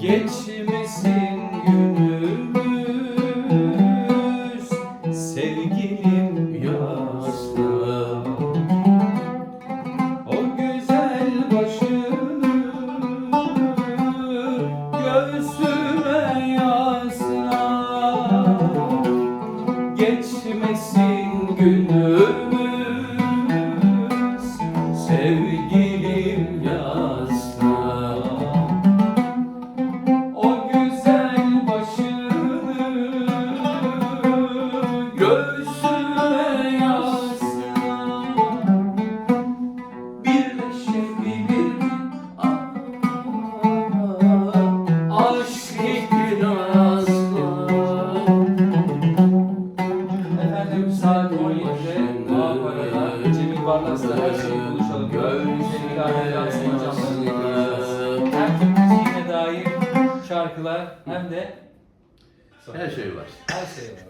Geçmesin günümüz Sevgilim yasla O güzel başını Göğsüme yasla Geçmesin günümüz Efendim saat 17'de Bağpara'da Cemil Barlas'la her şeyi buluşalım. Sevgili Ahmet canlarını dinleyeceğiz. Hem Türk müziğine dair şarkılar hem de Her şey var. her şey var.